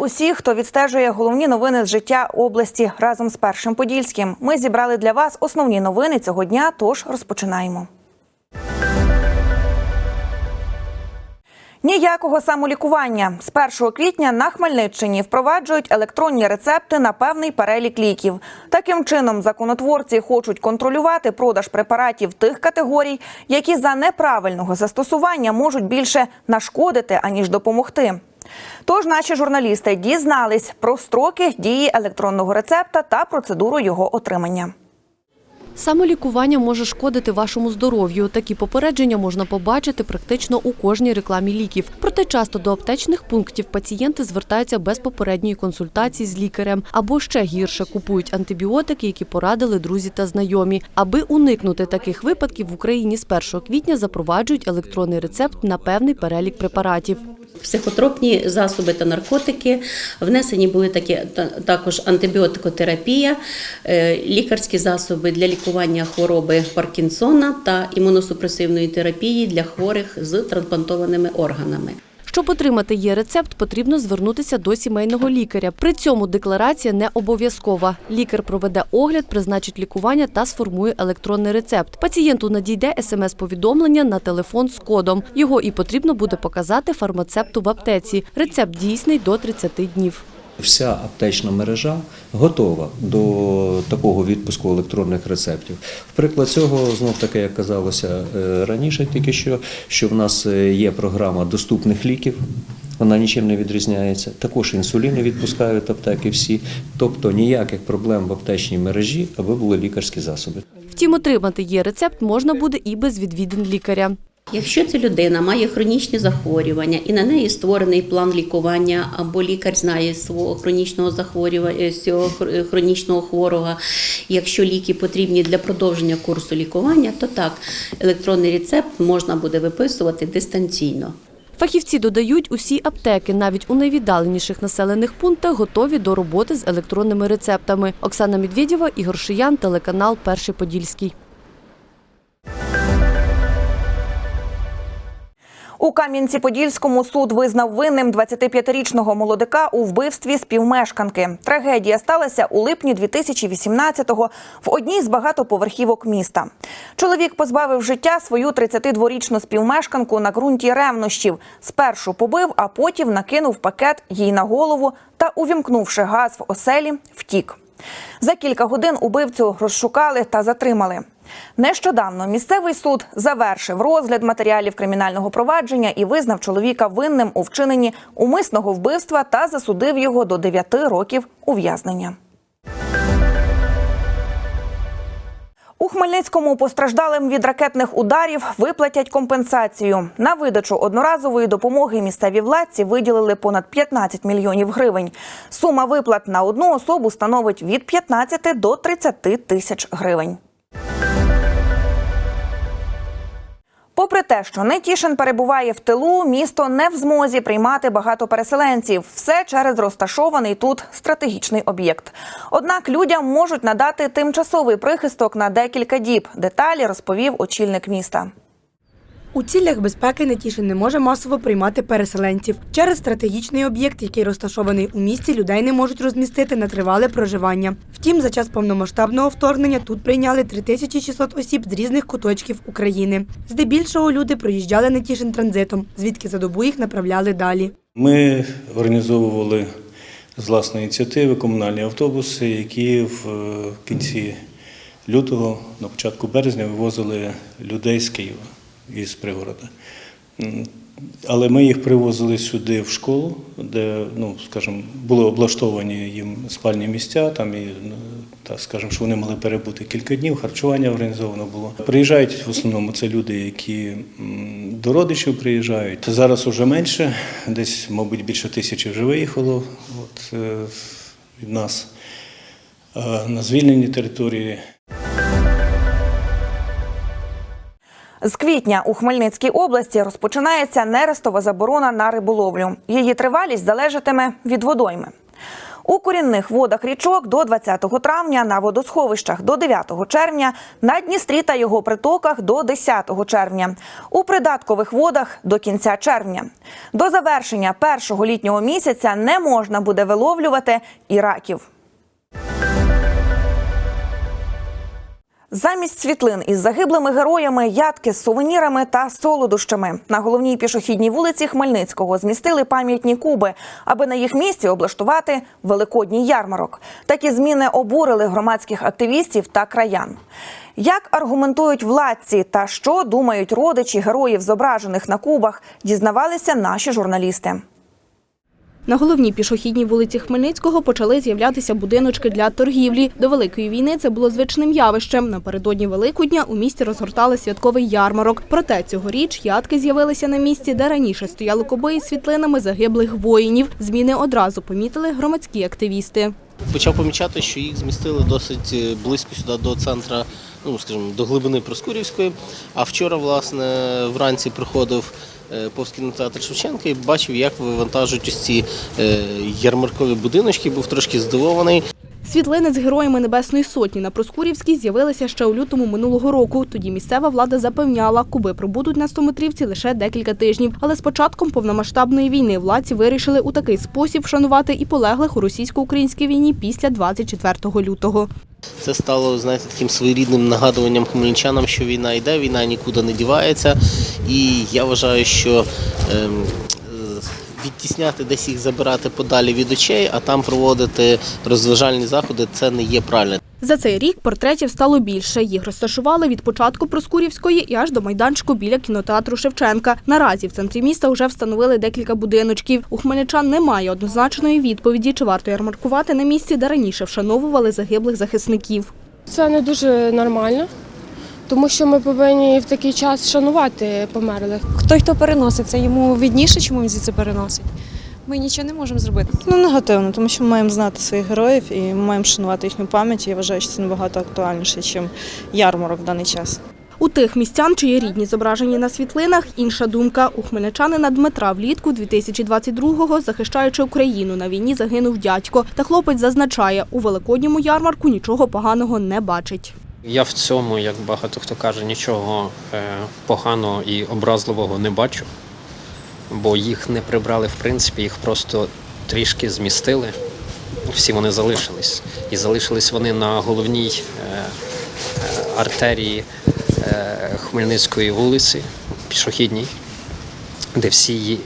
Усіх, хто відстежує головні новини з життя області разом з першим подільським. Ми зібрали для вас основні новини цього дня. Тож розпочинаємо. Ніякого самолікування з 1 квітня на Хмельниччині впроваджують електронні рецепти на певний перелік ліків. Таким чином, законотворці хочуть контролювати продаж препаратів тих категорій, які за неправильного застосування можуть більше нашкодити аніж допомогти. Тож наші журналісти дізнались про строки дії електронного рецепта та процедуру його отримання. Самолікування може шкодити вашому здоров'ю. Такі попередження можна побачити практично у кожній рекламі ліків. Проте часто до аптечних пунктів пацієнти звертаються без попередньої консультації з лікарем або ще гірше купують антибіотики, які порадили друзі та знайомі. Аби уникнути таких випадків в Україні з 1 квітня запроваджують електронний рецепт на певний перелік препаратів. Психотропні засоби та наркотики внесені були такі та- також антибіотикотерапія, е, лікарські засоби для лікування хвороби Паркінсона та імуносупресивної терапії для хворих з трансплантованими органами. Щоб отримати є рецепт, потрібно звернутися до сімейного лікаря. При цьому декларація не обов'язкова. Лікар проведе огляд, призначить лікування та сформує електронний рецепт. Пацієнту надійде смс-повідомлення на телефон з кодом. Його і потрібно буде показати фармацевту в аптеці. Рецепт дійсний до 30 днів. Вся аптечна мережа готова до такого відпуску електронних рецептів. В приклад цього, знов таки, як казалося е, раніше, тільки що, що в нас е, є програма доступних ліків. Вона нічим не відрізняється. Також інсуліни відпускають аптеки всі. Тобто ніяких проблем в аптечній мережі, аби були лікарські засоби. Втім, отримати є рецепт можна буде і без відвідин лікаря. Якщо ця людина має хронічні захворювання і на неї створений план лікування, або лікар знає свого хронічного захворювання, цього хронічного хворого, якщо ліки потрібні для продовження курсу лікування, то так, електронний рецепт можна буде виписувати дистанційно. Фахівці додають, усі аптеки, навіть у найвіддаленіших населених пунктах, готові до роботи з електронними рецептами. Оксана Медведєва, Ігор Шиян, телеканал Перший Подільський. У Кам'янці-Подільському суд визнав винним 25-річного молодика у вбивстві співмешканки. Трагедія сталася у липні 2018-го в одній з багатоповерхівок міста. Чоловік позбавив життя свою 32-річну співмешканку на ґрунті ревнощів. Спершу побив, а потім накинув пакет їй на голову та, увімкнувши газ в оселі, втік. За кілька годин убивцю розшукали та затримали. Нещодавно місцевий суд завершив розгляд матеріалів кримінального провадження і визнав чоловіка винним у вчиненні умисного вбивства та засудив його до 9 років ув'язнення. У Хмельницькому постраждалим від ракетних ударів виплатять компенсацію. На видачу одноразової допомоги місцеві владці виділили понад 15 мільйонів гривень. Сума виплат на одну особу становить від 15 до 30 тисяч гривень. Попри те, що Нетішин перебуває в тилу, місто не в змозі приймати багато переселенців. Все через розташований тут стратегічний об'єкт. Однак людям можуть надати тимчасовий прихисток на декілька діб. Деталі розповів очільник міста. У цілях безпеки Нетішин не може масово приймати переселенців. Через стратегічний об'єкт, який розташований у місті, людей не можуть розмістити на тривале проживання. Втім, за час повномасштабного вторгнення тут прийняли 3600 осіб з різних куточків України. Здебільшого люди проїжджали Нетішин транзитом, звідки за добу їх направляли далі. Ми організовували з власної ініціативи комунальні автобуси, які в е, кінці лютого, на початку березня вивозили людей з Києва із пригорода. Але ми їх привозили сюди в школу, де, ну, скажімо, були облаштовані їм спальні місця, там і ну, так скажемо, що вони могли перебути кілька днів, харчування організовано було. Приїжджають в основному це люди, які до родичів приїжджають. Зараз уже менше, десь, мабуть, більше тисячі вже виїхало от, е, від нас е, на звільнені території. З квітня у Хмельницькій області розпочинається нерестова заборона на риболовлю. Її тривалість залежатиме від водойми. У корінних водах річок до 20 травня, на водосховищах до 9 червня, на Дністрі та його притоках до 10 червня, у придаткових водах до кінця червня. До завершення першого літнього місяця не можна буде виловлювати і раків. Замість світлин із загиблими героями, ядки з сувенірами та солодощами на головній пішохідній вулиці Хмельницького змістили пам'ятні куби, аби на їх місці облаштувати великодній ярмарок. Такі зміни обурили громадських активістів та краян. Як аргументують владці та що думають родичі героїв, зображених на кубах, дізнавалися наші журналісти. На головній пішохідній вулиці Хмельницького почали з'являтися будиночки для торгівлі. До Великої війни це було звичним явищем. Напередодні Великодня у місті розгортали святковий ярмарок. Проте цьогоріч ядки з'явилися на місці, де раніше стояли коби із світлинами загиблих воїнів. Зміни одразу помітили громадські активісти. Почав помічати, що їх змістили досить е, близько сюди до центра, ну скажімо, до глибини Проскурівської. А вчора, власне, вранці приходив е, повз кінотеатр Шевченка і бачив, як вивантажують ось ці е, ярмаркові будиночки. Був трошки здивований. Світлини з героями Небесної Сотні на Проскурівській з'явилися ще у лютому минулого року. Тоді місцева влада запевняла, куби пробудуть на стометрівці лише декілька тижнів. Але з початком повномасштабної війни владці вирішили у такий спосіб вшанувати і полеглих у російсько-українській війні після 24 лютого. Це стало знаєте, таким своєрідним нагадуванням хмельничанам, що війна йде, війна нікуди не дівається. І я вважаю, що ем, відтісняти десь їх забирати подалі від очей, а там проводити розважальні заходи це не є правильно. За цей рік портретів стало більше. Їх розташували від початку Проскурівської і аж до майданчику біля кінотеатру Шевченка. Наразі в центрі міста вже встановили декілька будиночків. У хмельничан немає однозначної відповіді, чи варто ярмаркувати на місці, де раніше вшановували загиблих захисників. Це не дуже нормально, тому що ми повинні в такий час шанувати померлих. Хто хто переносить, це йому відніше, чому він звідси переносить. Ми нічого не можемо зробити. Ну, негативно, тому що ми маємо знати своїх героїв і ми маємо шанувати їхню пам'ять. І Я вважаю, що це набагато актуальніше, ніж ярмарок в даний час. У тих містян, чиї рідні зображені на світлинах, інша думка. У хмельничанина Дмитра влітку 2022-го, захищаючи Україну, на війні загинув дядько. Та хлопець зазначає, у великодньому ярмарку нічого поганого не бачить. Я в цьому, як багато хто каже, нічого е, поганого і образливого не бачу, бо їх не прибрали в принципі, їх просто трішки змістили. Всі вони залишились. І залишились вони на головній е, е, артерії Хмельницької вулиці, пішохідній, де всі її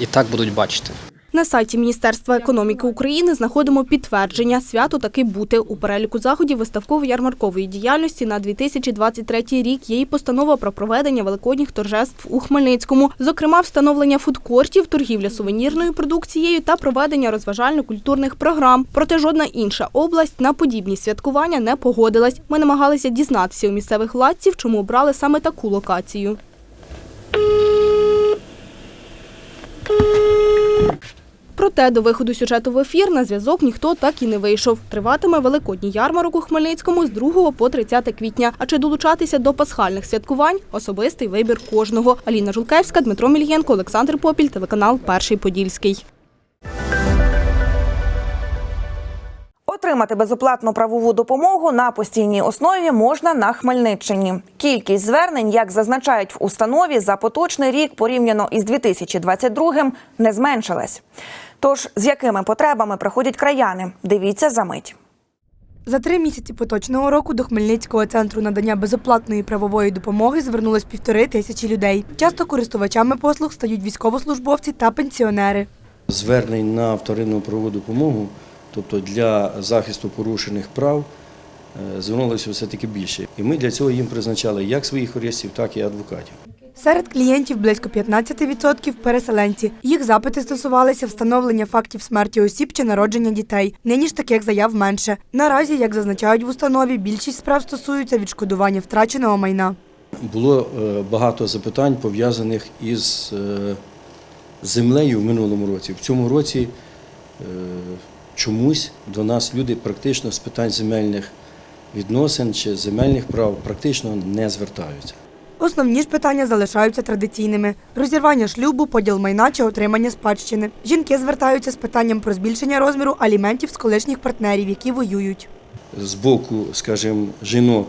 і так будуть бачити. На сайті Міністерства економіки України знаходимо підтвердження. Свято таки бути. У переліку заходів виставково-ярмаркової діяльності на 2023 рік є і постанова про проведення великодніх торжеств у Хмельницькому. Зокрема, встановлення фудкортів, торгівля сувенірною продукцією та проведення розважально-культурних програм. Проте жодна інша область на подібні святкування не погодилась. Ми намагалися дізнатися у місцевих владців, чому обрали саме таку локацію. Проте до виходу сюжету в ефір на зв'язок ніхто так і не вийшов. Триватиме великодній ярмарок у Хмельницькому з 2 по 30 квітня. А чи долучатися до пасхальних святкувань особистий вибір кожного. Аліна Жулкевська, Дмитро Мільєнко, Олександр Попіль, телеканал Перший Подільський. Отримати безоплатну правову допомогу на постійній основі можна на Хмельниччині. Кількість звернень, як зазначають в установі, за поточний рік порівняно із 2022 не зменшилась. Тож з якими потребами приходять краяни? Дивіться за мить. За три місяці поточного року до Хмельницького центру надання безоплатної правової допомоги звернулось півтори тисячі людей. Часто користувачами послуг стають військовослужбовці та пенсіонери. звернень на вторинну правову допомогу, тобто для захисту порушених прав, е, звернулося все-таки більше. І ми для цього їм призначали як своїх юристів, так і адвокатів. Серед клієнтів близько 15% – переселенці. Їх запити стосувалися встановлення фактів смерті осіб чи народження дітей. Нині ж таких заяв менше. Наразі, як зазначають в установі, більшість справ стосуються відшкодування втраченого майна. Було е, багато запитань пов'язаних із е, землею в минулому році. В цьому році е, чомусь до нас люди практично з питань земельних відносин чи земельних прав практично не звертаються. Основні ж питання залишаються традиційними: розірвання шлюбу, поділ майна чи отримання спадщини. Жінки звертаються з питанням про збільшення розміру аліментів з колишніх партнерів, які воюють. З боку, скажімо, жінок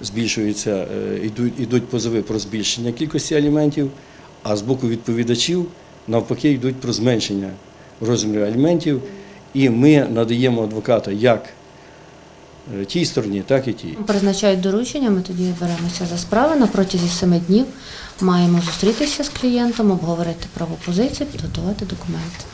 збільшуються, е, йдуть, йдуть позови про збільшення кількості аліментів, а з боку відповідачів навпаки йдуть про зменшення розміру аліментів. І ми надаємо адвоката як тій стороні, так і тій. Призначають доручення, ми тоді беремося за справи. На протязі семи днів маємо зустрітися з клієнтом, обговорити правопозицію, підготувати документи.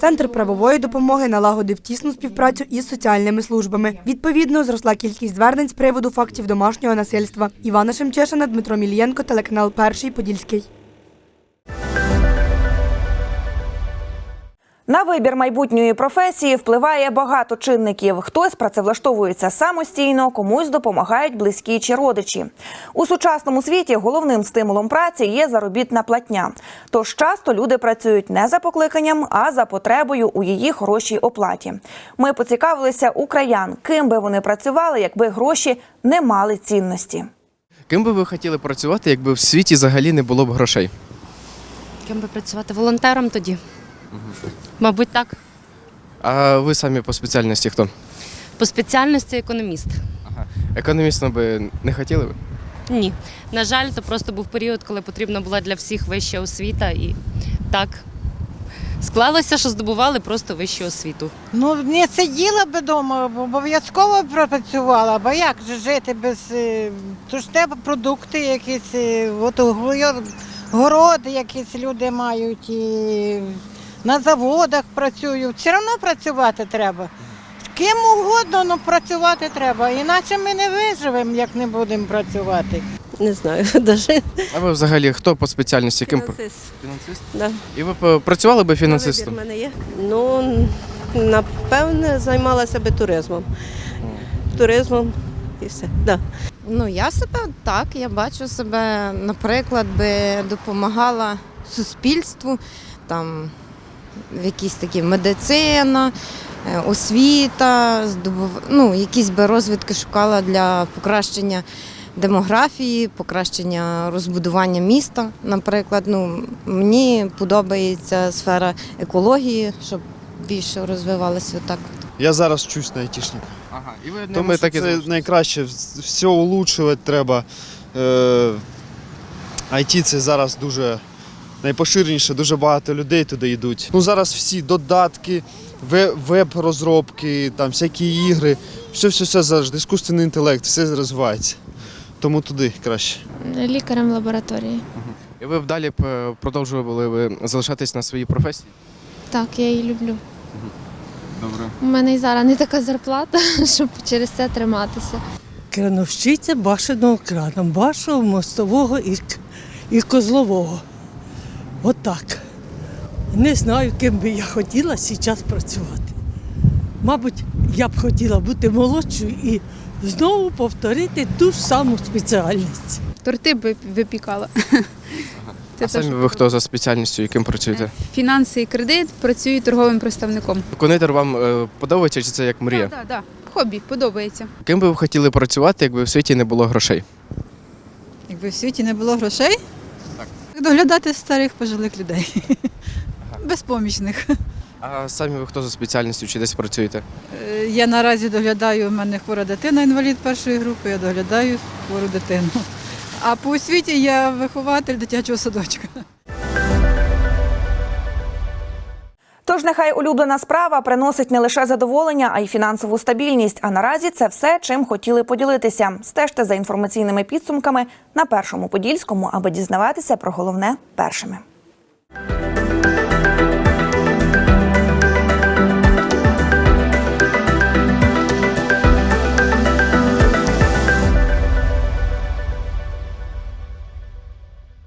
Центр правової допомоги налагодив тісну співпрацю із соціальними службами. Відповідно, зросла кількість звернень з приводу фактів домашнього насильства. Івана Шемчешина, Дмитро Мілієнко, телеканал Перший Подільський. На вибір майбутньої професії впливає багато чинників. Хтось працевлаштовується самостійно, комусь допомагають близькі чи родичі. У сучасному світі головним стимулом праці є заробітна платня. Тож часто люди працюють не за покликанням, а за потребою у її хорошій оплаті. Ми поцікавилися у краян, ким би вони працювали, якби гроші не мали цінності. Ким би ви хотіли працювати, якби в світі взагалі не було б грошей? Ким би працювати волонтером тоді? Мабуть, так. А ви самі по спеціальності хто? По спеціальності економіст. Економістом би не хотіли би? Ні. На жаль, то просто був період, коли потрібна була для всіх вища освіта, і так склалося, що здобували просто вищу освіту. Ну, не сиділа би вдома, обов'язково пропрацювала, бо як же жити без. е, То ж треба продукти якісь, е, от го- городи якісь люди мають, і на заводах працюють. Все одно працювати треба. Ким угодно, але працювати треба. Іначе ми не виживемо, як не будемо працювати. Не знаю, навіть. А ви взагалі хто по спеціальності? Ким Фінансист. Фінансист? Да. І ви працювали би фінансистом? вибір мене є. Ну, напевне, займалася би туризмом. Туризмом і все. Да. Ну, я себе так, я бачу себе, наприклад, би допомагала суспільству, там якісь такі медицина, е, освіта, здобув... ну, якісь би розвитки шукала для покращення демографії, покращення розбудування міста. Наприклад, ну, мені подобається сфера екології, щоб більше розвивалася так. Я зараз вчусь на айтішника. Ага, і ви То ним так і це найкраще, все улучшувати треба. Е, IT це зараз дуже найпоширеніше, дуже багато людей туди йдуть. Ну зараз всі додатки, веб-розробки, там всякі ігри, все, все, все завжди, іскусственний інтелект, все розвивається. Тому туди краще. Лікарем лабораторії. І ви б далі б е, продовжували би залишатись на своїй професії? Так, я її люблю. Добре. У мене і зараз не така зарплата, щоб через це триматися. Крановщиця башеного крана, башого, мостового і, і козлового. Отак. Не знаю, ким би я хотіла зараз працювати. Мабуть, я б хотіла бути молодшою і знову повторити ту ж саму спеціальність. Торти би випікала. А самі ви хто за спеціальністю, яким працюєте? Фінанси і кредит, працюю торговим представником. Кондитер вам е, подобається чи це як мрія? Так, так, хобі, подобається. Ким би ви хотіли працювати, якби в світі не було грошей? Якби в світі не було грошей, так. Доглядати старих пожилих людей. Безпомічних. А самі ви хто за спеціальністю чи десь працюєте? Е, Я наразі доглядаю, в мене хвора дитина, інвалід першої групи, я доглядаю хвору дитину. А по освіті я вихователь дитячого садочка. Тож нехай улюблена справа приносить не лише задоволення, а й фінансову стабільність. А наразі це все, чим хотіли поділитися. Стежте за інформаційними підсумками на першому подільському, аби дізнаватися про головне першими.